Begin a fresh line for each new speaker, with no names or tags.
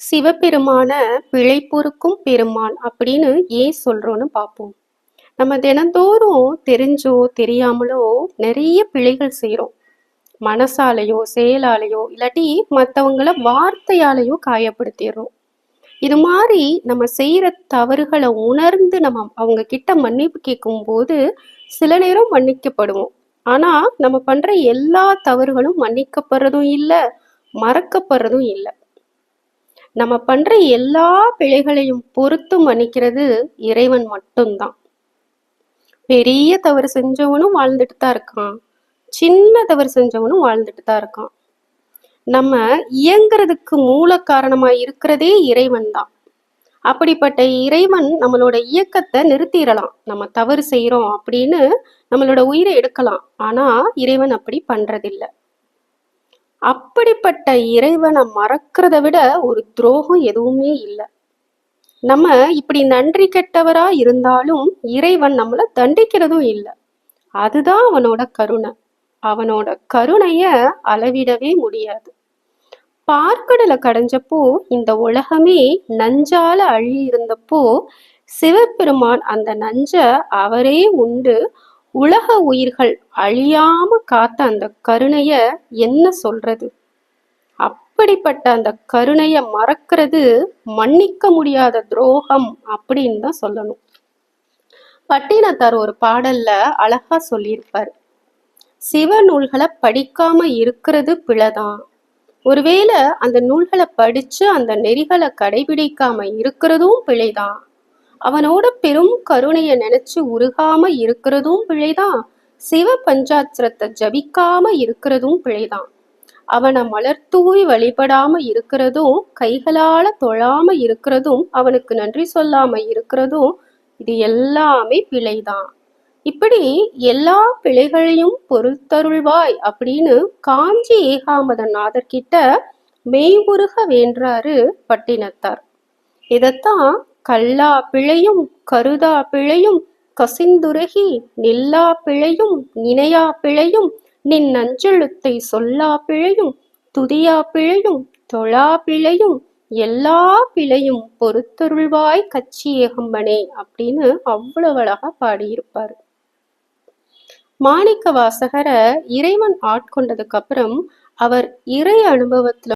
சிவபெருமான பிழை பெருமான் அப்படின்னு ஏன் சொல்கிறோன்னு பார்ப்போம். நம்ம தினந்தோறும் தெரிஞ்சோ தெரியாமலோ நிறைய பிழைகள் செய்கிறோம் மனசாலேயோ செயலாலேயோ இல்லாட்டி மற்றவங்கள வார்த்தையாலேயோ காயப்படுத்திடுறோம். இது மாதிரி நம்ம செய்கிற தவறுகளை உணர்ந்து நம்ம அவங்க கிட்ட மன்னிப்பு கேட்கும்போது சில நேரம் மன்னிக்கப்படுவோம். ஆனால் நம்ம பண்ணுற எல்லா தவறுகளும் மன்னிக்கப்படுறதும் இல்லை மறக்கப்படுறதும் இல்லை. நம்ம பண்ற எல்லா பிழைகளையும் பொறுத்து மன்னிக்கிறது இறைவன் மட்டும்தான். பெரிய தவறு செஞ்சவனும் வாழ்ந்துட்டு தான் இருக்கான். சின்ன தவறு செஞ்சவனும் வாழ்ந்துட்டு தான் இருக்கான். நம்ம இயங்குறதுக்கு மூல காரணமா இருக்கிறதே இறைவன் தான். அப்படிப்பட்ட இறைவன் நம்மளோட இயக்கத்தை நிறுத்திடலாம். நம்ம தவறு செய்யறோம் அப்படின்னு நம்மளோட உயிரை எடுக்கலாம். ஆனா இறைவன் அப்படி பண்றதில்லை. அப்படிப்பட்ட இறைவனை மறக்கிறத விட ஒரு துரோகம் எதுவுமே இல்லை. நம்ம இப்படி நன்றி கெட்டவரா இருந்தாலும் இறைவன் நம்மளை தண்டிக்கிறதும் இல்லை. அதுதான் அவனோட கருணை. அவனோட கருணைய அளவிடவே முடியாது. பார்க்கடலை கடைஞ்சப்போ இந்த உலகமே நஞ்சால அழி இருந்தப்போ சிவபெருமான் அந்த நஞ்ச அவரே உண்டு உலக உயிர்கள் அழியாம காத்த அந்த கருணைய என்ன சொல்றது? அப்படிப்பட்ட அந்த கருணைய மறக்கிறது மன்னிக்க முடியாத துரோகம் அப்படின்னு தான் சொல்லணும். பட்டினத்தார் ஒரு பாடல்ல அழகா சொல்லியிருப்பார். சிவ நூல்களை படிக்காம இருக்கிறது பிழைதான். ஒருவேளை அந்த நூல்களை படிச்சு அந்த நெறிகளை கடைபிடிக்காம இருக்கிறதும் பிழைதான். அவனோட பெரும் கருணைய நினைச்சு உருகாம இருக்கிறதும் பிழைதான். சிவ பஞ்சாட்சரத்தை ஜபிக்காம இருக்கிறதும் பிழைதான். அவனை மலர்தூவி வழிபடாம இருக்கிறதும் கைகளால தொழாம இருக்கிறதும் அவனுக்கு நன்றி சொல்லாம இருக்கிறதும் இது எல்லாமே பிழைதான். இப்படி எல்லா பிழைகளையும் பொறுத்தருள்வாய் அப்படின்னு காஞ்சி ஏகாமத நாதர்கிட்ட மெய்வுருக வேண்டாரு பட்டினத்தார். இதத்தான் கல்லா பிழையும் கருதா பிழையும் கசிந்துருகி நில்லா பிழையும் நினையா பிழையும் நின் நஞ்செழுத்தை சொல்லா பிழையும் துதியா பிழையும் தொழா பிழையும் எல்லா பிழையும் பொறுத்தருள்வாய் கச்சி ஏகம்பனே அப்படின்னு அவ்வளவு அழகா பாடியிருப்பாரு. மாணிக்க வாசகரை இறைவன் ஆட்கொண்டதுக்கு அப்புறம் அவர் இறை அனுபவத்துல